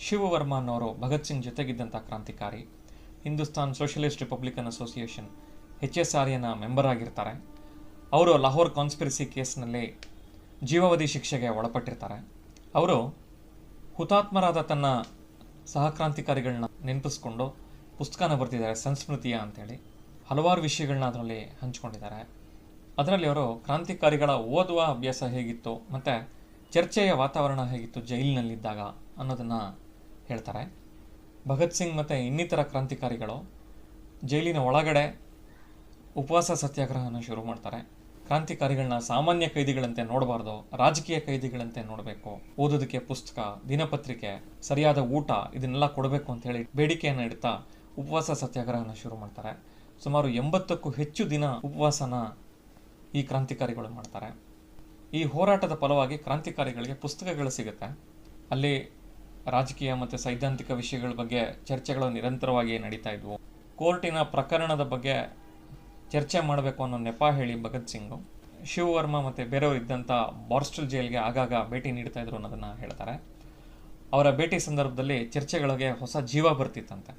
ಶಿವವರ್ಮ ಅನ್ನೋರು ಭಗತ್ ಸಿಂಗ್ ಜೊತೆಗಿದ್ದಂಥ ಕ್ರಾಂತಿಕಾರಿ, Hindustan socialist republican association H S R ಎನ ಮೆಂಬರ್ ಆಗಿರ್ತಾರೆ. ಅವರು ಲಾಹೋರ್ ಕಾನ್ಸ್ಪಿರಸಿ ಕೇಸ್ನಲ್ಲಿ ಜೀವಾವಧಿ ಶಿಕ್ಷೆಗೆ ಒಳಪಟ್ಟಿರ್ತಾರೆ. ಅವರು ಹುತಾತ್ಮರಾದ ತನ್ನ ಸಹಕ್ರಾಂತಿಕಾರಿಗಳನ್ನ ನೆನಪಿಸ್ಕೊಂಡು ಪುಸ್ತಕನ ಬರೆದಿದ್ದಾರೆ, ಸಂಸ್ಮೃತಿಯ ಅಂತೇಳಿ. ಹಲವಾರು ವಿಷಯಗಳನ್ನ ಅದರಲ್ಲಿ ಹಂಚ್ಕೊಂಡಿದ್ದಾರೆ. ಅದರಲ್ಲಿ ಅವರು ಕ್ರಾಂತಿಕಾರಿಗಳ ಓದುವ ಅಭ್ಯಾಸ ಹೇಗಿತ್ತು ಮತ್ತು ಚರ್ಚೆಯ ವಾತಾವರಣ ಹೇಗಿತ್ತು ಜೈಲಿನಲ್ಲಿದ್ದಾಗ ಅನ್ನೋದನ್ನು ಹೇಳ್ತಾರೆ. ಭಗತ್ ಸಿಂಗ್ ಮತ್ತು ಇನ್ನಿತರ ಕ್ರಾಂತಿಕಾರಿಗಳು ಜೈಲಿನ ಒಳಗಡೆ ಉಪವಾಸ ಸತ್ಯಾಗ್ರಹವನ್ನು ಶುರು ಮಾಡ್ತಾರೆ. ಕ್ರಾಂತಿಕಾರಿಗಳನ್ನ ಸಾಮಾನ್ಯ ಕೈದಿಗಳಂತೆ ನೋಡಬಾರ್ದು, ರಾಜಕೀಯ ಕೈದಿಗಳಂತೆ ನೋಡಬೇಕು. ಓದೋದಕ್ಕೆ ಪುಸ್ತಕ, ದಿನಪತ್ರಿಕೆ, ಸರಿಯಾದ ಊಟ, ಇದನ್ನೆಲ್ಲ ಕೊಡಬೇಕು ಅಂತ ಹೇಳಿ ಬೇಡಿಕೆಯನ್ನು ಇಡ್ತಾ ಉಪವಾಸ ಸತ್ಯಾಗ್ರಹವನ್ನು ಶುರು ಮಾಡ್ತಾರೆ. ಸುಮಾರು ಎಂಬತ್ತಕ್ಕೂ ಹೆಚ್ಚು ದಿನ ಉಪವಾಸನ ಈ ಕ್ರಾಂತಿಕಾರಿಗಳು ಮಾಡ್ತಾರೆ. ಈ ಹೋರಾಟದ ಫಲವಾಗಿ ಕ್ರಾಂತಿಕಾರಿಗಳಿಗೆ ಪುಸ್ತಕಗಳು ಸಿಗುತ್ತೆ. ಅಲ್ಲಿ ರಾಜಕೀಯ ಮತ್ತು ಸೈದ್ಧಾಂತಿಕ ವಿಷಯಗಳ ಬಗ್ಗೆ ಚರ್ಚೆಗಳು ನಿರಂತರವಾಗಿ ನಡೀತಾ ಇದ್ವು. ಕೋರ್ಟಿನ ಪ್ರಕರಣದ ಬಗ್ಗೆ ಚರ್ಚೆ ಮಾಡಬೇಕು ಅನ್ನೋ ನೆಪ ಹೇಳಿ ಭಗತ್ ಸಿಂಗು. ಶಿವವರ್ಮ ಮತ್ತು ಬೇರೆಯವರು ಇದ್ದಂಥ ಬಾರ್ಸ್ಟಲ್ ಜೈಲ್ಗೆ ಆಗಾಗ ಭೇಟಿ ನೀಡ್ತಾ ಇದ್ರು ಅನ್ನೋದನ್ನು ಹೇಳ್ತಾರೆ. ಅವರ ಭೇಟಿ ಸಂದರ್ಭದಲ್ಲಿ ಚರ್ಚೆಗಳಿಗೆ ಹೊಸ ಜೀವ ಬರ್ತಿತ್ತಂತೆ.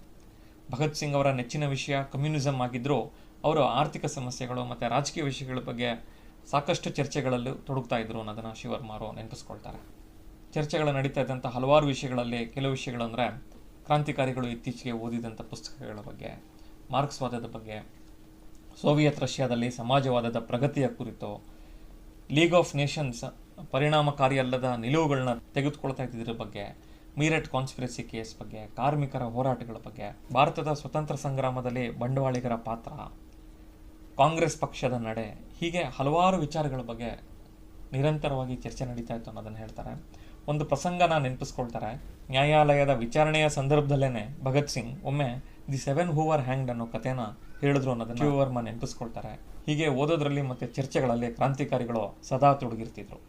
ಭಗತ್ ಸಿಂಗ್ ಅವರ ನೆಚ್ಚಿನ ವಿಷಯ ಕಮ್ಯುನಿಸಮ್ ಆಗಿದ್ದರೂ ಅವರು ಆರ್ಥಿಕ ಸಮಸ್ಯೆಗಳು ಮತ್ತು ರಾಜಕೀಯ ವಿಷಯಗಳ ಬಗ್ಗೆ ಸಾಕಷ್ಟು ಚರ್ಚೆಗಳಲ್ಲೂ ತೊಡಗ್ತಾ ಇದ್ರು ಅನ್ನೋದನ್ನು ಶಿವವರ್ಮ ಅವರು ನೆನಪಿಸ್ಕೊಳ್ತಾರೆ. ಚರ್ಚೆಗಳು ನಡೀತಾ ಇದ್ದಂಥ ಹಲವಾರು ವಿಷಯಗಳಲ್ಲಿ ಕೆಲವು ವಿಷಯಗಳು ಅಂದರೆ ಕ್ರಾಂತಿಕಾರಿಗಳು ಇತ್ತೀಚೆಗೆ ಓದಿದಂಥ ಪುಸ್ತಕಗಳ ಬಗ್ಗೆ, ಮಾರ್ಕ್ಸ್ವಾದದ ಬಗ್ಗೆ, ಸೋವಿಯತ್ ರಷ್ಯಾದಲ್ಲಿ ಸಮಾಜವಾದದ ಪ್ರಗತಿಯ ಕುರಿತು, ಲೀಗ್ ಆಫ್ ನೇಷನ್ಸ್ ಪರಿಣಾಮಕಾರಿ ಅಲ್ಲದ ನಿಲುವುಗಳನ್ನ ತೆಗೆದುಕೊಳ್ತಾ ಇದ್ದಿದ್ರ ಬಗ್ಗೆ, ಮೀರಟ್ ಕಾನ್ಸ್ಪಿರಸಿ ಕೇಸ್ ಬಗ್ಗೆ, ಕಾರ್ಮಿಕರ ಹೋರಾಟಗಳ ಬಗ್ಗೆ, ಭಾರತದ ಸ್ವತಂತ್ರ ಸಂಗ್ರಾಮದಲ್ಲಿ ಬಂಡವಾಳಿಗರ ಪಾತ್ರ, ಕಾಂಗ್ರೆಸ್ ಪಕ್ಷದ ನಡೆ, ಹೀಗೆ ಹಲವಾರು ವಿಚಾರಗಳ ಬಗ್ಗೆ ನಿರಂತರವಾಗಿ ಚರ್ಚೆ ನಡೀತಾ ಇತ್ತು ಅನ್ನೋದನ್ನು ಹೇಳ್ತಾರೆ. ಒಂದು ಪ್ರಸಂಗನ ನೆನಪಿಸ್ಕೊಳ್ತಾರೆ. ನ್ಯಾಯಾಲಯದ ವಿಚಾರಣೆಯ ಸಂದರ್ಭದಲ್ಲೇ ಭಗತ್ ಸಿಂಗ್ ಒಮ್ಮೆ ದಿ ಸೆವೆನ್ ಹೂವರ್ ಹ್ಯಾಂಗ್ಡ್ ಅನ್ನೋ ಕಥೆನ ಹೇಳಿದ್ರು ಅನ್ನೋದನ್ನ ವರ್ಮ ನೆನಪಿಸ್ಕೊಳ್ತಾರೆ. ಹೀಗೆ ಓದೋದ್ರಲ್ಲಿ ಮತ್ತೆ ಚರ್ಚೆಗಳಲ್ಲಿ ಕ್ರಾಂತಿಕಾರಿಗಳು ಸದಾ ತೊಡಗಿರ್ತಿದ್ರು.